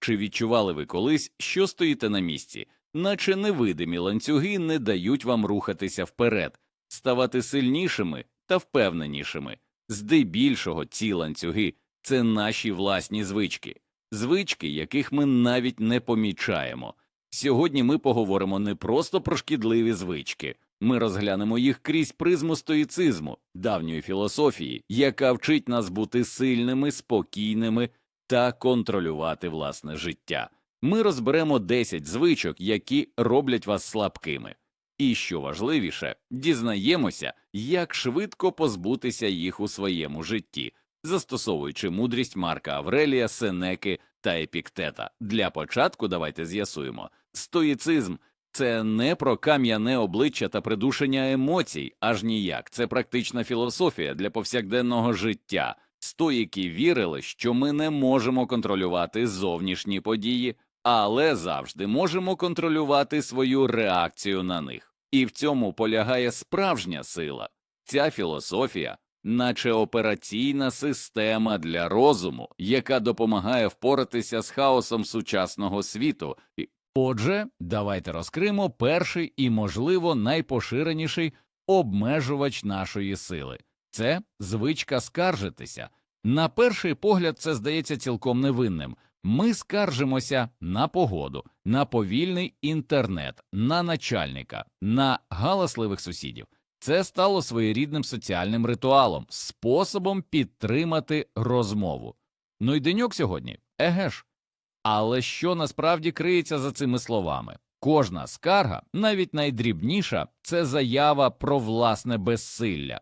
Чи відчували ви колись, що стоїте на місці, наче невидимі ланцюги не дають вам рухатися вперед, ставати сильнішими та впевненішими? Здебільшого ці ланцюги це наші власні звички, звички, яких ми навіть не помічаємо. Сьогодні ми поговоримо не просто про шкідливі звички, ми розглянемо їх крізь призму стоїцизму, давньої філософії, яка вчить нас бути сильними, спокійними та контролювати власне життя. Ми розберемо 10 звичок, які роблять вас слабкими. І що важливіше, дізнаємося, як швидко позбутися їх у своєму житті, застосовуючи мудрість Марка Аврелія, Сенеки та Епіктета. Для початку давайте з'ясуємо стоїцизм це не про кам'яне обличчя та придушення емоцій, аж ніяк. Це практична філософія для повсякденного життя. Стоїки вірили, що ми не можемо контролювати зовнішні події, але завжди можемо контролювати свою реакцію на них. І в цьому полягає справжня сила. Ця філософія, наче операційна система для розуму, яка допомагає впоратися з хаосом сучасного світу. Отже, давайте розкриємо перший і, можливо, найпоширеніший обмежувач нашої сили це звичка скаржитися. На перший погляд, це здається цілком невинним. Ми скаржимося на погоду, на повільний інтернет, на начальника, на галасливих сусідів. Це стало своєрідним соціальним ритуалом, способом підтримати розмову. Ну й деньок сьогодні, еге ж. Але що насправді криється за цими словами? Кожна скарга, навіть найдрібніша, це заява про власне безсилля.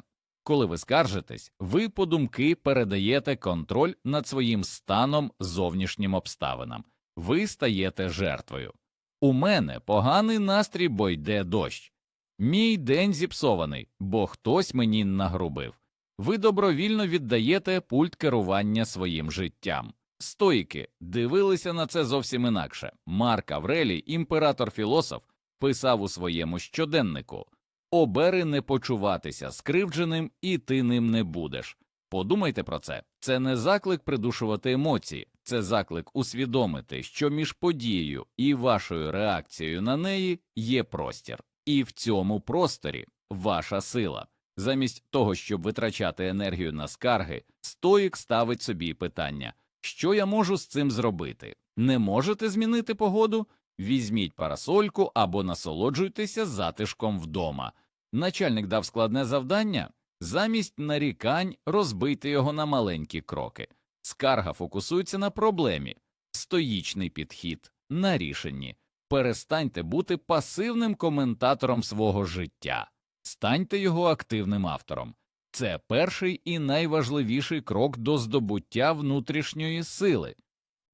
Коли ви скаржитесь, ви по думки передаєте контроль над своїм станом зовнішнім обставинам. Ви стаєте жертвою. У мене поганий настрій, бо йде дощ. Мій день зіпсований, бо хтось мені нагрубив. Ви добровільно віддаєте пульт керування своїм життям. Стоїки дивилися на це зовсім інакше. Марк Аврелій, імператор філософ, писав у своєму щоденнику Обери не почуватися скривдженим, і ти ним не будеш. Подумайте про це. Це не заклик придушувати емоції, це заклик усвідомити, що між подією і вашою реакцією на неї є простір, і в цьому просторі ваша сила. Замість того, щоб витрачати енергію на скарги, стоїк ставить собі питання: що я можу з цим зробити? Не можете змінити погоду? Візьміть парасольку або насолоджуйтеся затишком вдома. Начальник дав складне завдання замість нарікань розбити його на маленькі кроки. Скарга фокусується на проблемі, стоїчний підхід на рішенні. Перестаньте бути пасивним коментатором свого життя, станьте його активним автором. Це перший і найважливіший крок до здобуття внутрішньої сили.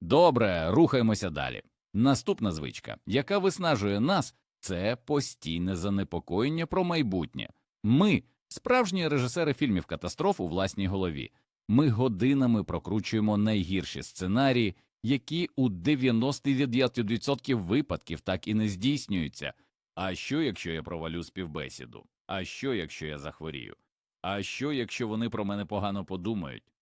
Добре, рухаємося далі. Наступна звичка, яка виснажує нас, це постійне занепокоєння про майбутнє. Ми, справжні режисери фільмів катастроф у власній голові, ми годинами прокручуємо найгірші сценарії, які у 99% випадків так і не здійснюються. А що, якщо я провалю співбесіду? А що, якщо я захворію? А що, якщо вони про мене погано подумають?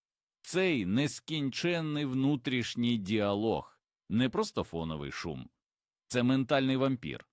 Цей нескінченний внутрішній діалог не просто фоновий шум, це ментальний вампір.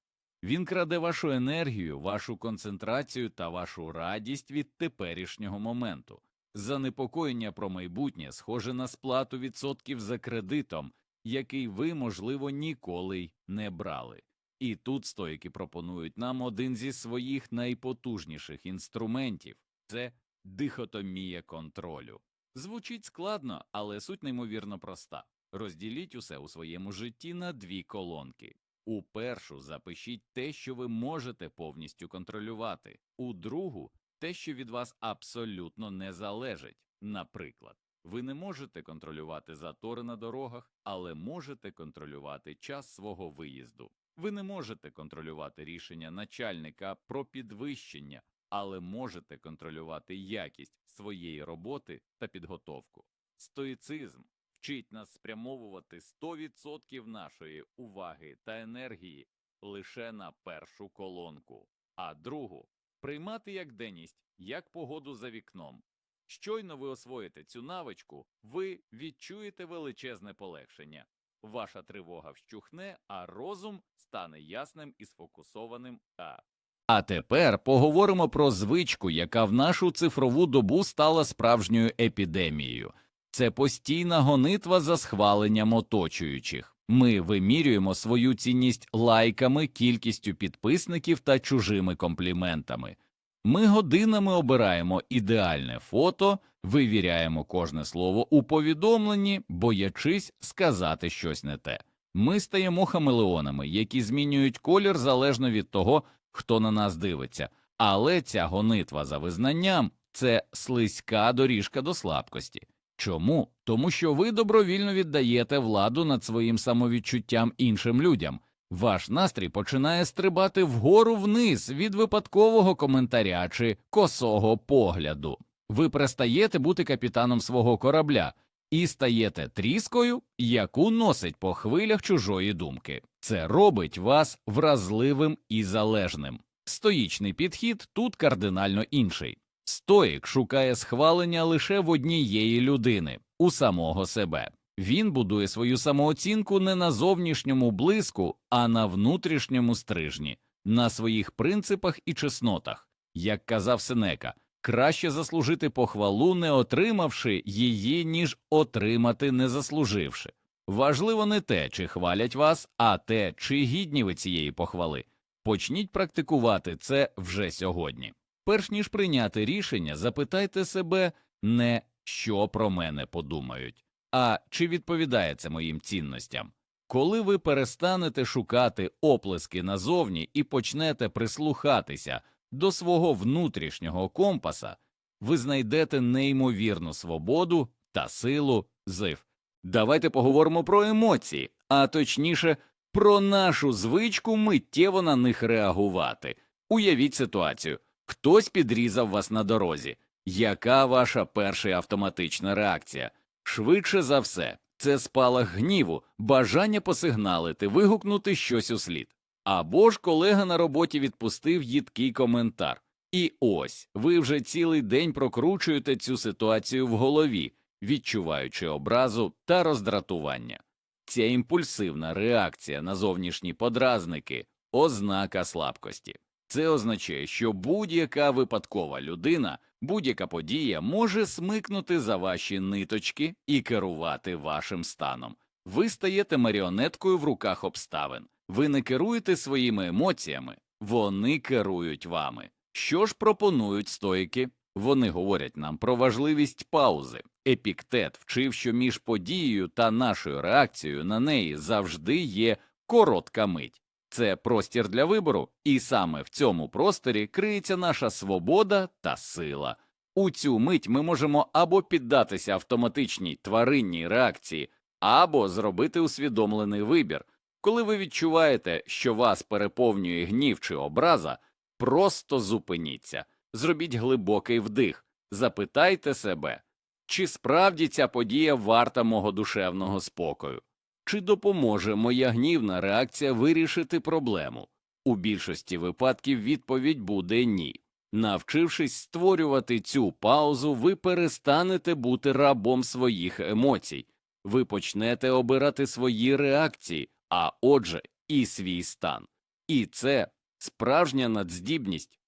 Він краде вашу енергію, вашу концентрацію та вашу радість від теперішнього моменту. Занепокоєння про майбутнє схоже на сплату відсотків за кредитом, який ви, можливо, ніколи й не брали. І тут стоїки пропонують нам один зі своїх найпотужніших інструментів це дихотомія контролю. Звучить складно, але суть неймовірно проста. Розділіть усе у своєму житті на дві колонки. У першу запишіть те, що ви можете повністю контролювати, у другу те, що від вас абсолютно не залежить. Наприклад, ви не можете контролювати затори на дорогах, але можете контролювати час свого виїзду. Ви не можете контролювати рішення начальника про підвищення, але можете контролювати якість своєї роботи та підготовку. Стоїцизм вчить нас спрямовувати 100% нашої уваги та енергії лише на першу колонку, а другу приймати як денність, як погоду за вікном. Щойно ви освоїте цю навичку, ви відчуєте величезне полегшення. ваша тривога вщухне, а розум стане ясним і сфокусованим. А а тепер поговоримо про звичку, яка в нашу цифрову добу стала справжньою епідемією. Це постійна гонитва за схваленням оточуючих. Ми вимірюємо свою цінність лайками, кількістю підписників та чужими компліментами. Ми годинами обираємо ідеальне фото, вивіряємо кожне слово у повідомленні, боячись сказати щось не те. Ми стаємо хамелеонами, які змінюють колір залежно від того, хто на нас дивиться. Але ця гонитва за визнанням це слизька доріжка до слабкості. Чому? Тому що ви добровільно віддаєте владу над своїм самовідчуттям іншим людям. Ваш настрій починає стрибати вгору вниз від випадкового коментаря чи косого погляду. Ви перестаєте бути капітаном свого корабля і стаєте тріскою, яку носить по хвилях чужої думки. Це робить вас вразливим і залежним. Стоїчний підхід тут кардинально інший. Стоїк шукає схвалення лише в однієї людини у самого себе. Він будує свою самооцінку не на зовнішньому блиску, а на внутрішньому стрижні, на своїх принципах і чеснотах. Як казав Сенека, краще заслужити похвалу, не отримавши її, ніж отримати, не заслуживши. Важливо не те, чи хвалять вас, а те, чи гідні ви цієї похвали. Почніть практикувати це вже сьогодні. Перш ніж прийняти рішення, запитайте себе не що про мене подумають, а чи відповідає це моїм цінностям. Коли ви перестанете шукати оплески назовні і почнете прислухатися до свого внутрішнього компаса, ви знайдете неймовірну свободу та силу зив. Давайте поговоримо про емоції, а точніше, про нашу звичку миттєво на них реагувати. Уявіть ситуацію. Хтось підрізав вас на дорозі. Яка ваша перша автоматична реакція? Швидше за все, це спалах гніву, бажання посигналити, вигукнути щось у слід. Або ж колега на роботі відпустив їдкий коментар. І ось ви вже цілий день прокручуєте цю ситуацію в голові, відчуваючи образу та роздратування. Ця імпульсивна реакція на зовнішні подразники ознака слабкості. Це означає, що будь-яка випадкова людина, будь-яка подія може смикнути за ваші ниточки і керувати вашим станом. Ви стаєте маріонеткою в руках обставин. Ви не керуєте своїми емоціями, вони керують вами. Що ж пропонують стоїки? Вони говорять нам про важливість паузи. Епіктет вчив, що між подією та нашою реакцією на неї завжди є коротка мить. Це простір для вибору, і саме в цьому просторі криється наша свобода та сила. У цю мить ми можемо або піддатися автоматичній тваринній реакції, або зробити усвідомлений вибір. Коли ви відчуваєте, що вас переповнює гнів чи образа, просто зупиніться, зробіть глибокий вдих, запитайте себе, чи справді ця подія варта мого душевного спокою. Чи допоможе моя гнівна реакція вирішити проблему? У більшості випадків відповідь буде ні. Навчившись створювати цю паузу, ви перестанете бути рабом своїх емоцій, ви почнете обирати свої реакції, а отже, і свій стан. І це справжня надздібність.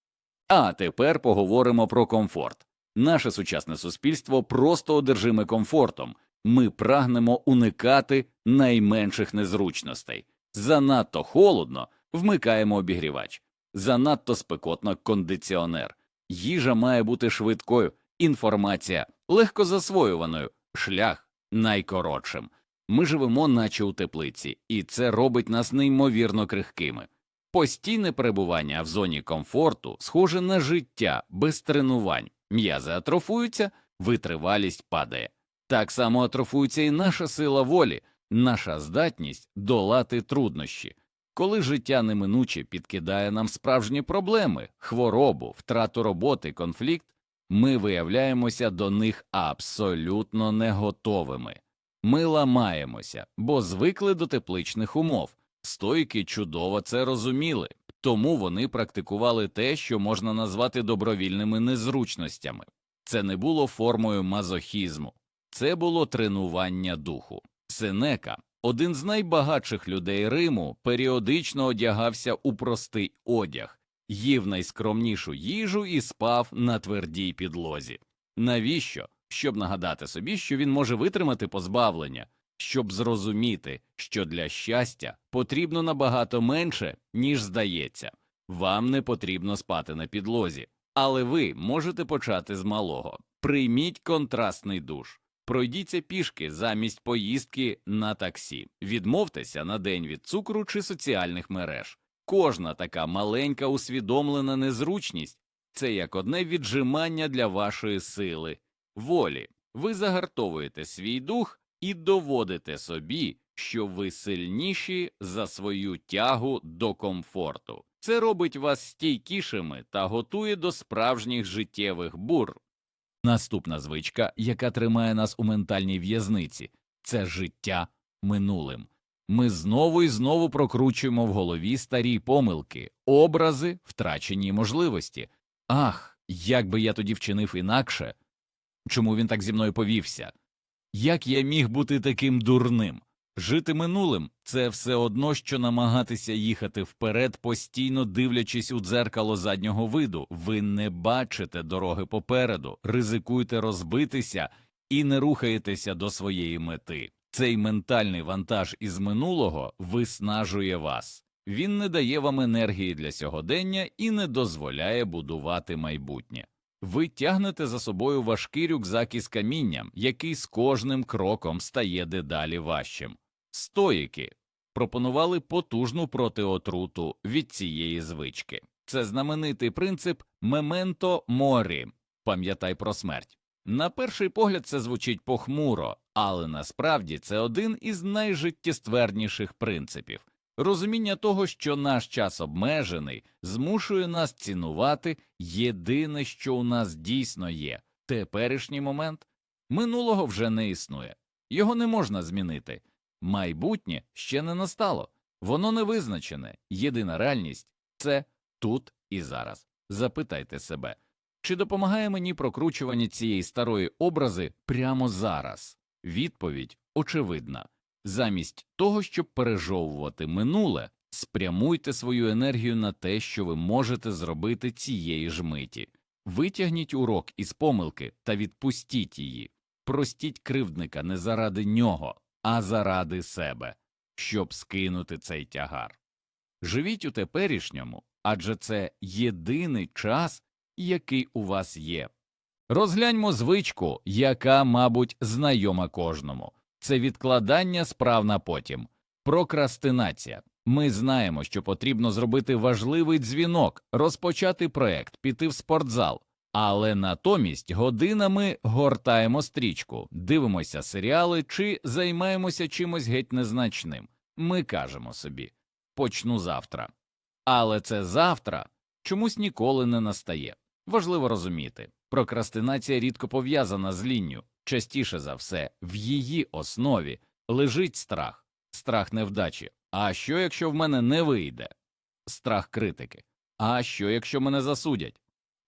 А тепер поговоримо про комфорт. Наше сучасне суспільство просто одержиме комфортом. Ми прагнемо уникати найменших незручностей. Занадто холодно вмикаємо обігрівач, занадто спекотно кондиціонер. Їжа має бути швидкою, інформація легко засвоюваною, шлях найкоротшим. Ми живемо, наче у теплиці, і це робить нас неймовірно крихкими. Постійне перебування в зоні комфорту схоже на життя без тренувань. М'язи атрофуються, витривалість падає. Так само атрофується і наша сила волі, наша здатність долати труднощі. Коли життя неминуче підкидає нам справжні проблеми, хворобу, втрату роботи, конфлікт, ми виявляємося до них абсолютно не готовими. Ми ламаємося, бо звикли до тепличних умов. Стойки чудово це розуміли, тому вони практикували те, що можна назвати добровільними незручностями. Це не було формою мазохізму, це було тренування духу. Сенека, Один з найбагатших людей Риму періодично одягався у простий одяг, їв найскромнішу їжу і спав на твердій підлозі. Навіщо? Щоб нагадати собі, що він може витримати позбавлення, щоб зрозуміти, що для щастя потрібно набагато менше, ніж здається. Вам не потрібно спати на підлозі, але ви можете почати з малого. Прийміть контрастний душ. Пройдіться пішки замість поїздки на таксі, відмовтеся на день від цукру чи соціальних мереж. Кожна така маленька усвідомлена незручність це як одне віджимання для вашої сили, волі. Ви загартовуєте свій дух і доводите собі, що ви сильніші за свою тягу до комфорту. Це робить вас стійкішими та готує до справжніх життєвих бур. Наступна звичка, яка тримає нас у ментальній в'язниці, це життя минулим. Ми знову і знову прокручуємо в голові старі помилки, образи, втрачені можливості. Ах, як би я тоді вчинив інакше. Чому він так зі мною повівся? Як я міг бути таким дурним? Жити минулим це все одно, що намагатися їхати вперед, постійно дивлячись у дзеркало заднього виду. Ви не бачите дороги попереду, ризикуєте розбитися і не рухаєтеся до своєї мети. Цей ментальний вантаж із минулого виснажує вас. Він не дає вам енергії для сьогодення і не дозволяє будувати майбутнє. Ви тягнете за собою важкий рюкзак із камінням, який з кожним кроком стає дедалі важчим. Стоїки пропонували потужну протиотруту від цієї звички. Це знаменитий принцип мементо морі пам'ятай про смерть. На перший погляд це звучить похмуро, але насправді це один із найжиттєстверніших принципів. Розуміння того, що наш час обмежений, змушує нас цінувати єдине, що у нас дійсно є теперішній момент. Минулого вже не існує, його не можна змінити. Майбутнє ще не настало, воно не визначене. Єдина реальність це тут і зараз. Запитайте себе, чи допомагає мені прокручування цієї старої образи прямо зараз? Відповідь очевидна. Замість того, щоб пережовувати минуле, спрямуйте свою енергію на те, що ви можете зробити цієї ж миті. Витягніть урок із помилки та відпустіть її. Простіть кривдника не заради нього, а заради себе, щоб скинути цей тягар. Живіть у теперішньому, адже це єдиний час, який у вас є. Розгляньмо звичку, яка, мабуть, знайома кожному це відкладання справ на потім, прокрастинація. Ми знаємо, що потрібно зробити важливий дзвінок, розпочати проект, піти в спортзал, але натомість годинами гортаємо стрічку, дивимося серіали чи займаємося чимось геть незначним. Ми кажемо собі почну завтра. Але це завтра чомусь ніколи не настає. Важливо розуміти, прокрастинація рідко пов'язана з лінню. Частіше за все, в її основі лежить страх, страх невдачі. А що, якщо в мене не вийде? Страх критики. А що, якщо мене засудять?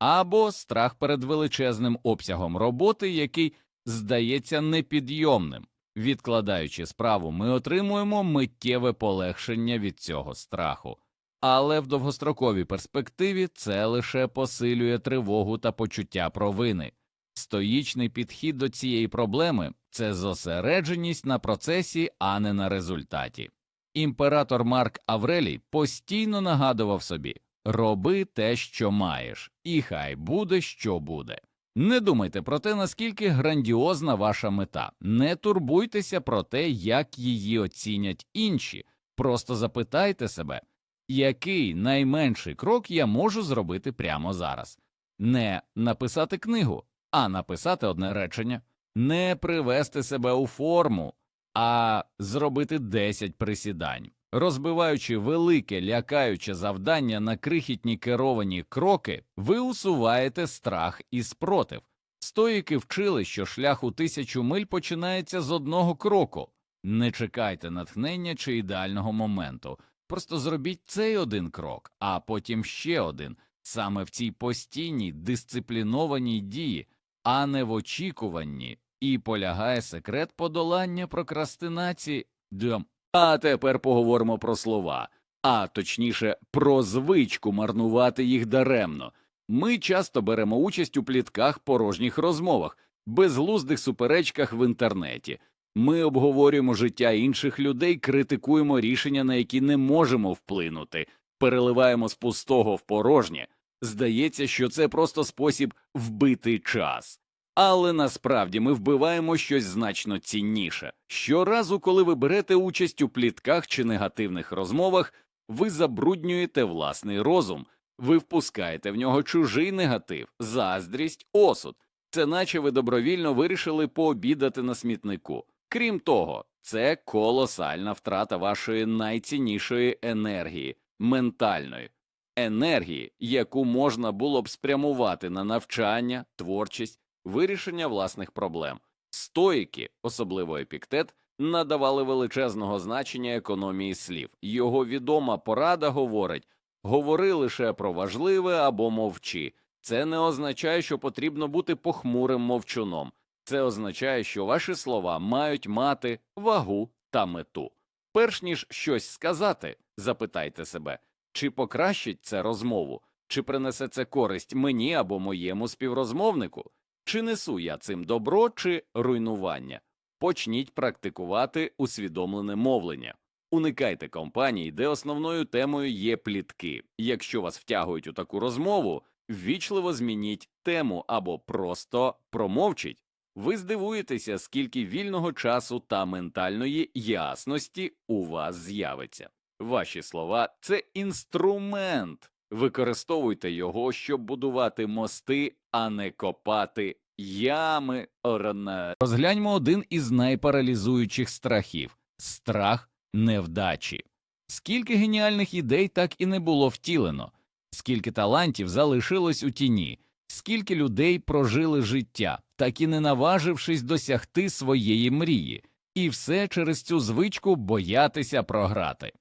Або страх перед величезним обсягом роботи, який здається непідйомним. Відкладаючи справу, ми отримуємо миттєве полегшення від цього страху. Але в довгостроковій перспективі це лише посилює тривогу та почуття провини. Стоїчний підхід до цієї проблеми це зосередженість на процесі, а не на результаті. Імператор Марк Аврелій постійно нагадував собі роби те, що маєш, і хай буде, що буде. Не думайте про те, наскільки грандіозна ваша мета, не турбуйтеся про те, як її оцінять інші, просто запитайте себе, який найменший крок я можу зробити прямо зараз, не написати книгу а написати одне речення, не привести себе у форму, а зробити 10 присідань, розбиваючи велике лякаюче завдання на крихітні керовані кроки, ви усуваєте страх і спротив. Стоїки вчили, що шлях у тисячу миль починається з одного кроку. Не чекайте натхнення чи ідеального моменту. Просто зробіть цей один крок, а потім ще один. Саме в цій постійній дисциплінованій дії а не в очікуванні, і полягає секрет подолання прокрастинації. Дем. А тепер поговоримо про слова, а точніше про звичку марнувати їх даремно. Ми часто беремо участь у плітках порожніх розмовах, безглуздих суперечках в інтернеті. Ми обговорюємо життя інших людей, критикуємо рішення, на які не можемо вплинути, переливаємо з пустого в порожнє. Здається, що це просто спосіб вбити час. Але насправді ми вбиваємо щось значно цінніше. Щоразу, коли ви берете участь у плітках чи негативних розмовах, ви забруднюєте власний розум, ви впускаєте в нього чужий негатив, заздрість, осуд. Це наче ви добровільно вирішили пообідати на смітнику. Крім того, це колосальна втрата вашої найціннішої енергії, ментальної енергії, яку можна було б спрямувати на навчання, творчість, вирішення власних проблем. Стоїки, особливо епіктет, надавали величезного значення економії слів. Його відома порада говорить говори лише про важливе або мовчи. Це не означає, що потрібно бути похмурим мовчуном. Це означає, що ваші слова мають мати вагу та мету. Перш ніж щось сказати, запитайте себе, чи покращить це розмову, чи принесе це користь мені або моєму співрозмовнику, чи несу я цим добро чи руйнування. Почніть практикувати усвідомлене мовлення. Уникайте компаній, де основною темою є плітки. Якщо вас втягують у таку розмову, ввічливо змініть тему або просто промовчіть. Ви здивуєтеся, скільки вільного часу та ментальної ясності у вас з'явиться. Ваші слова це інструмент. Використовуйте його, щоб будувати мости, а не копати ями. Орна. Розгляньмо один із найпаралізуючих страхів страх невдачі. Скільки геніальних ідей так і не було втілено, скільки талантів залишилось у тіні, скільки людей прожили життя, так і не наважившись досягти своєї мрії, і все через цю звичку боятися програти.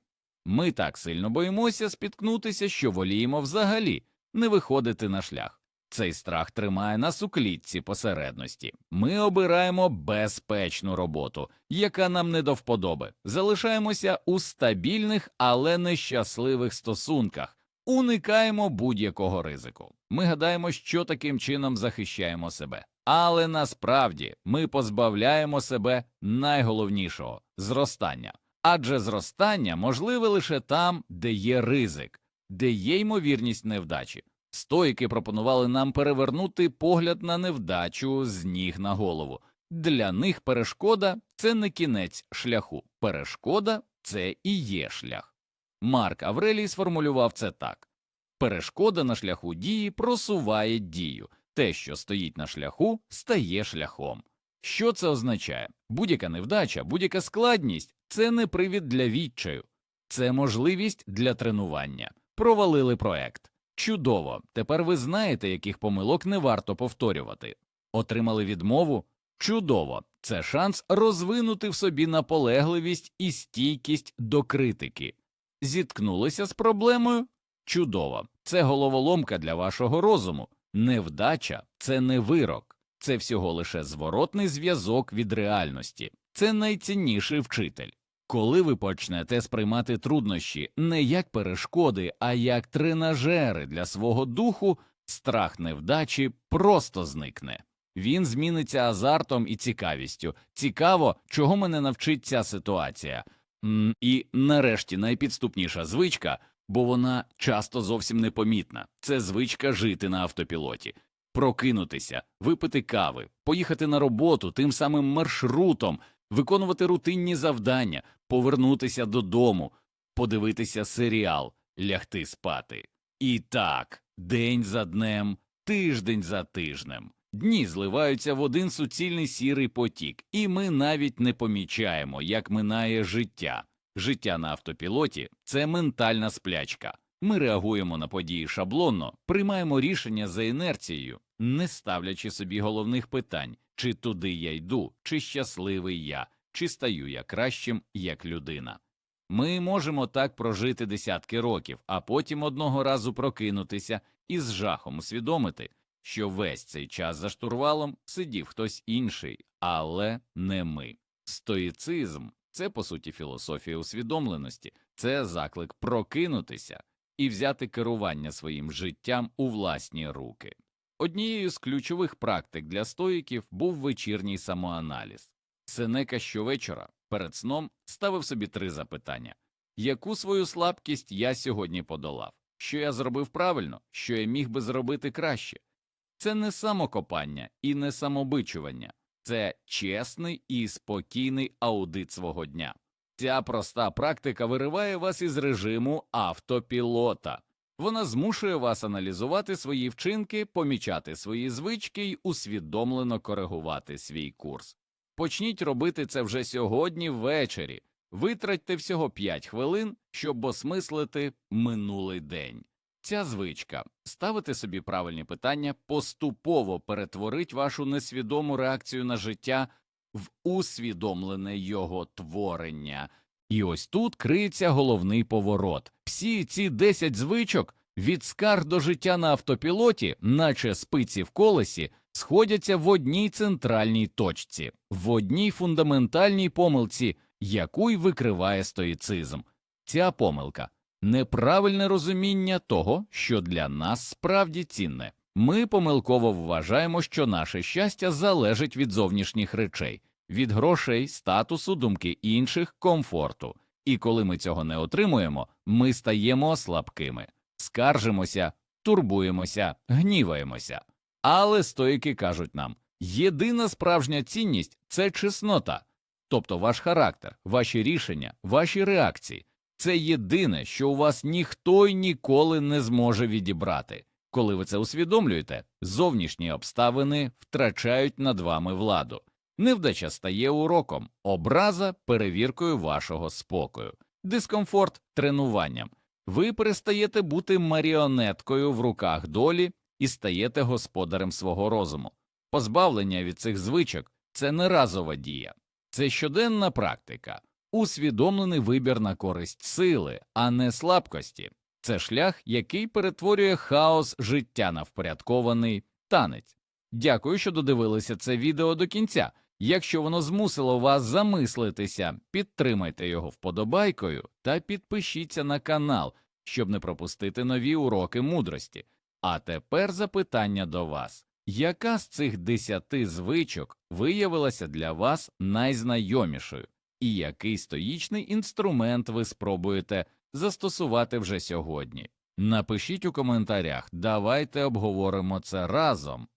Ми так сильно боїмося спіткнутися, що воліємо взагалі не виходити на шлях. Цей страх тримає нас у клітці посередності. Ми обираємо безпечну роботу, яка нам не до вподоби. Залишаємося у стабільних, але нещасливих стосунках, уникаємо будь-якого ризику. Ми гадаємо, що таким чином захищаємо себе. Але насправді ми позбавляємо себе найголовнішого зростання. Адже зростання можливе лише там, де є ризик, де є ймовірність невдачі. Стоїки пропонували нам перевернути погляд на невдачу з ніг на голову. Для них перешкода це не кінець шляху, перешкода це і є шлях. Марк Аврелій сформулював це так перешкода на шляху дії просуває дію, те, що стоїть на шляху, стає шляхом. Що це означає? Будь-яка невдача, будь-яка складність це не привід для відчаю, це можливість для тренування. Провалили проект. Чудово, тепер ви знаєте, яких помилок не варто повторювати. Отримали відмову? Чудово, це шанс розвинути в собі наполегливість і стійкість до критики. Зіткнулися з проблемою? Чудово, це головоломка для вашого розуму. Невдача це не вирок, це всього лише зворотний зв'язок від реальності, це найцінніший вчитель. Коли ви почнете сприймати труднощі не як перешкоди, а як тренажери для свого духу, страх невдачі просто зникне. Він зміниться азартом і цікавістю. Цікаво, чого мене навчить ця ситуація. І нарешті найпідступніша звичка, бо вона часто зовсім непомітна. Це звичка жити на автопілоті, прокинутися, випити кави, поїхати на роботу тим самим маршрутом, виконувати рутинні завдання, повернутися додому, подивитися серіал, лягти спати. І так, день за днем, тиждень за тижнем. Дні зливаються в один суцільний сірий потік, і ми навіть не помічаємо, як минає життя. Життя на автопілоті це ментальна сплячка. Ми реагуємо на події шаблонно, приймаємо рішення за інерцією, не ставлячи собі головних питань, чи туди я йду, чи щасливий я, чи стаю я кращим як людина. Ми можемо так прожити десятки років, а потім одного разу прокинутися і з жахом усвідомити, що весь цей час за штурвалом сидів хтось інший, але не ми. Стоїцизм Це, по суті, філософія усвідомленості, це заклик прокинутися і взяти керування своїм життям у власні руки. Однією з ключових практик для стоїків був вечірній самоаналіз. Сенека щовечора перед сном ставив собі три запитання яку свою слабкість я сьогодні подолав, що я зробив правильно, що я міг би зробити краще. Це не самокопання і не самобичування, це чесний і спокійний аудит свого дня. Ця проста практика вириває вас із режиму автопілота. Вона змушує вас аналізувати свої вчинки, помічати свої звички й усвідомлено коригувати свій курс. Почніть робити це вже сьогодні ввечері. Витратьте всього 5 хвилин, щоб осмислити минулий день. Ця звичка ставити собі правильні питання поступово перетворить вашу несвідому реакцію на життя в усвідомлене його творення. І ось тут криється головний поворот. Всі ці 10 звичок від скарг до життя на автопілоті, наче спиці в колесі, сходяться в одній центральній точці, в одній фундаментальній помилці, яку й викриває стоїцизм. Ця помилка неправильне розуміння того, що для нас справді цінне. Ми помилково вважаємо, що наше щастя залежить від зовнішніх речей, від грошей, статусу, думки інших, комфорту. І коли ми цього не отримуємо, ми стаємо слабкими, скаржимося, турбуємося, гніваємося. Але стоїки кажуть нам єдина справжня цінність це чеснота, тобто ваш характер, ваші рішення, ваші реакції. Це єдине, що у вас ніхто й ніколи не зможе відібрати. Коли ви це усвідомлюєте, зовнішні обставини втрачають над вами владу. Невдача стає уроком, образа перевіркою вашого спокою, дискомфорт тренуванням. Ви перестаєте бути маріонеткою в руках долі і стаєте господарем свого розуму. Позбавлення від цих звичок це не разова дія, це щоденна практика, усвідомлений вибір на користь сили, а не слабкості. Це шлях, який перетворює хаос життя на впорядкований танець. Дякую, що додивилися це відео до кінця. Якщо воно змусило вас замислитися, підтримайте його вподобайкою та підпишіться на канал, щоб не пропустити нові уроки мудрості. А тепер запитання до вас. Яка з цих десяти звичок виявилася для вас найзнайомішою, і який стоїчний інструмент ви спробуєте застосувати вже сьогодні? Напишіть у коментарях, давайте обговоримо це разом.